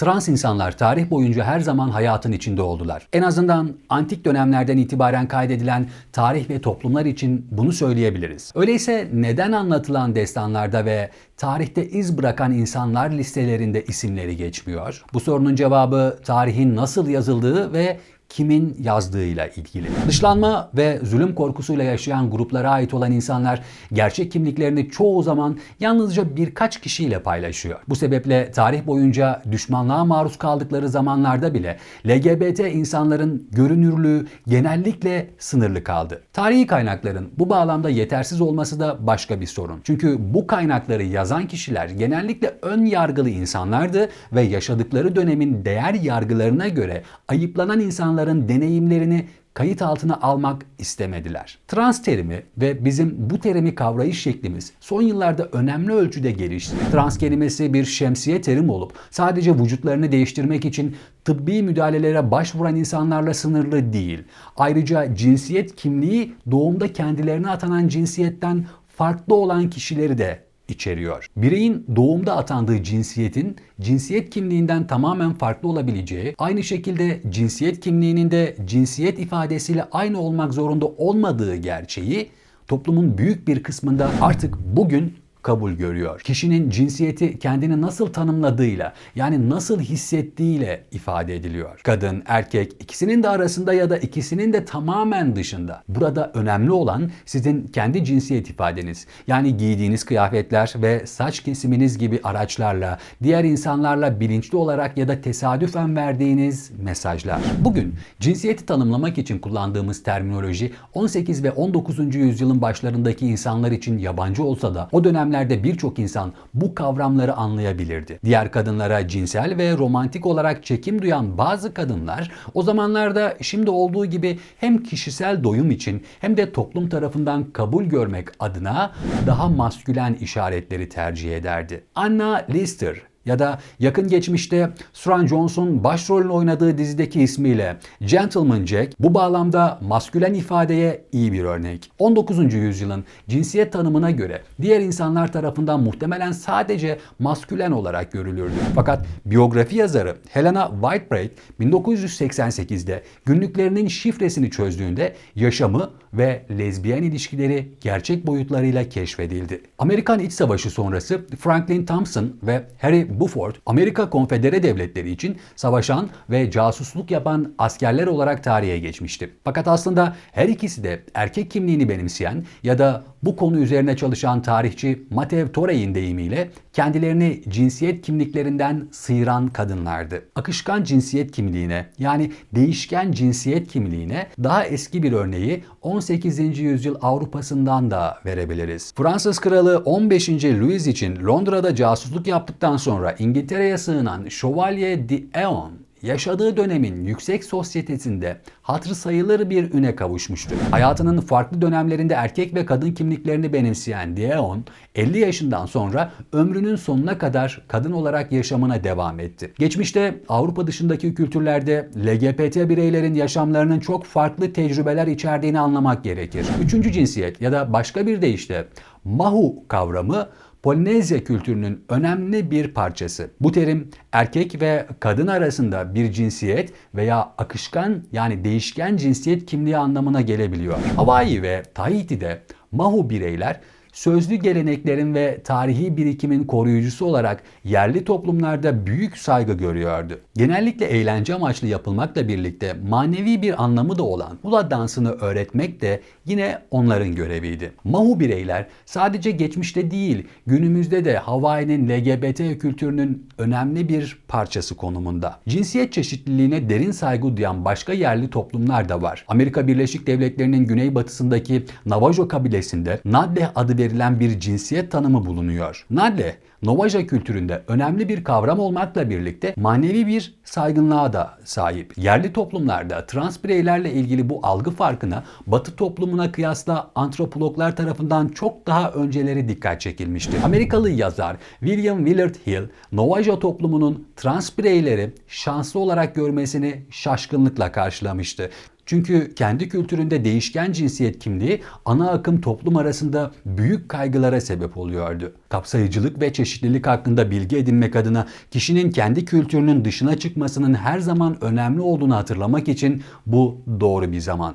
Trans insanlar tarih boyunca her zaman hayatın içinde oldular. En azından antik dönemlerden itibaren kaydedilen tarih ve toplumlar için bunu söyleyebiliriz. Öyleyse neden anlatılan destanlarda ve tarihte iz bırakan insanlar listelerinde isimleri geçmiyor? Bu sorunun cevabı tarihin nasıl yazıldığı ve kimin yazdığıyla ilgili. Dışlanma ve zulüm korkusuyla yaşayan gruplara ait olan insanlar gerçek kimliklerini çoğu zaman yalnızca birkaç kişiyle paylaşıyor. Bu sebeple tarih boyunca düşmanlığa maruz kaldıkları zamanlarda bile LGBT insanların görünürlüğü genellikle sınırlı kaldı. Tarihi kaynakların bu bağlamda yetersiz olması da başka bir sorun. Çünkü bu kaynakları yazan kişiler genellikle ön yargılı insanlardı ve yaşadıkları dönemin değer yargılarına göre ayıplanan insanlar insanların deneyimlerini kayıt altına almak istemediler. Trans terimi ve bizim bu terimi kavrayış şeklimiz son yıllarda önemli ölçüde gelişti. Trans kelimesi bir şemsiye terim olup sadece vücutlarını değiştirmek için tıbbi müdahalelere başvuran insanlarla sınırlı değil. Ayrıca cinsiyet kimliği doğumda kendilerine atanan cinsiyetten farklı olan kişileri de içeriyor. Bireyin doğumda atandığı cinsiyetin cinsiyet kimliğinden tamamen farklı olabileceği, aynı şekilde cinsiyet kimliğinin de cinsiyet ifadesiyle aynı olmak zorunda olmadığı gerçeği toplumun büyük bir kısmında artık bugün kabul görüyor. Kişinin cinsiyeti kendini nasıl tanımladığıyla yani nasıl hissettiğiyle ifade ediliyor. Kadın, erkek ikisinin de arasında ya da ikisinin de tamamen dışında. Burada önemli olan sizin kendi cinsiyet ifadeniz. Yani giydiğiniz kıyafetler ve saç kesiminiz gibi araçlarla diğer insanlarla bilinçli olarak ya da tesadüfen verdiğiniz mesajlar. Bugün cinsiyeti tanımlamak için kullandığımız terminoloji 18 ve 19. yüzyılın başlarındaki insanlar için yabancı olsa da o dönem dönemlerde birçok insan bu kavramları anlayabilirdi. Diğer kadınlara cinsel ve romantik olarak çekim duyan bazı kadınlar o zamanlarda şimdi olduğu gibi hem kişisel doyum için hem de toplum tarafından kabul görmek adına daha maskülen işaretleri tercih ederdi. Anna Lister ya da yakın geçmişte Suran Johnson başrolünü oynadığı dizideki ismiyle Gentleman Jack bu bağlamda maskülen ifadeye iyi bir örnek. 19. yüzyılın cinsiyet tanımına göre diğer insanlar tarafından muhtemelen sadece maskülen olarak görülürdü. Fakat biyografi yazarı Helena Whitebraid 1988'de günlüklerinin şifresini çözdüğünde yaşamı ve lezbiyen ilişkileri gerçek boyutlarıyla keşfedildi. Amerikan İç Savaşı sonrası Franklin Thompson ve Harry Buford, Amerika Konfedere Devletleri için savaşan ve casusluk yapan askerler olarak tarihe geçmişti. Fakat aslında her ikisi de erkek kimliğini benimseyen ya da bu konu üzerine çalışan tarihçi Matev Torey'in deyimiyle kendilerini cinsiyet kimliklerinden sıyıran kadınlardı. Akışkan cinsiyet kimliğine yani değişken cinsiyet kimliğine daha eski bir örneği 18. yüzyıl Avrupa'sından da verebiliriz. Fransız kralı 15. Louis için Londra'da casusluk yaptıktan sonra İngiltere'ye sığınan Şövalye d'Eon yaşadığı dönemin yüksek sosyetesinde hatırı sayılır bir üne kavuşmuştu. Hayatının farklı dönemlerinde erkek ve kadın kimliklerini benimseyen Dion, 50 yaşından sonra ömrünün sonuna kadar kadın olarak yaşamına devam etti. Geçmişte Avrupa dışındaki kültürlerde LGBT bireylerin yaşamlarının çok farklı tecrübeler içerdiğini anlamak gerekir. Üçüncü cinsiyet ya da başka bir deyişle Mahu kavramı Polinezya kültürünün önemli bir parçası. Bu terim erkek ve kadın arasında bir cinsiyet veya akışkan yani değişken cinsiyet kimliği anlamına gelebiliyor. Hawaii ve Tahiti'de Mahu bireyler sözlü geleneklerin ve tarihi birikimin koruyucusu olarak yerli toplumlarda büyük saygı görüyordu. Genellikle eğlence amaçlı yapılmakla birlikte manevi bir anlamı da olan hula dansını öğretmek de yine onların göreviydi. Mahu bireyler sadece geçmişte değil günümüzde de Hawaii'nin LGBT kültürünün önemli bir parçası konumunda. Cinsiyet çeşitliliğine derin saygı duyan başka yerli toplumlar da var. Amerika Birleşik Devletleri'nin güneybatısındaki Navajo kabilesinde Nadle adı verilen bir cinsiyet tanımı bulunuyor. Nadle, Novaja kültüründe önemli bir kavram olmakla birlikte manevi bir saygınlığa da sahip. Yerli toplumlarda trans bireylerle ilgili bu algı farkına Batı toplumuna kıyasla antropologlar tarafından çok daha önceleri dikkat çekilmişti. Amerikalı yazar William Willard Hill, Novaja toplumunun trans bireyleri şanslı olarak görmesini şaşkınlıkla karşılamıştı. Çünkü kendi kültüründe değişken cinsiyet kimliği ana akım toplum arasında büyük kaygılara sebep oluyordu. Kapsayıcılık ve çeşitlilik hakkında bilgi edinmek adına kişinin kendi kültürünün dışına çıkmasının her zaman önemli olduğunu hatırlamak için bu doğru bir zaman.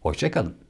Hoşçakalın.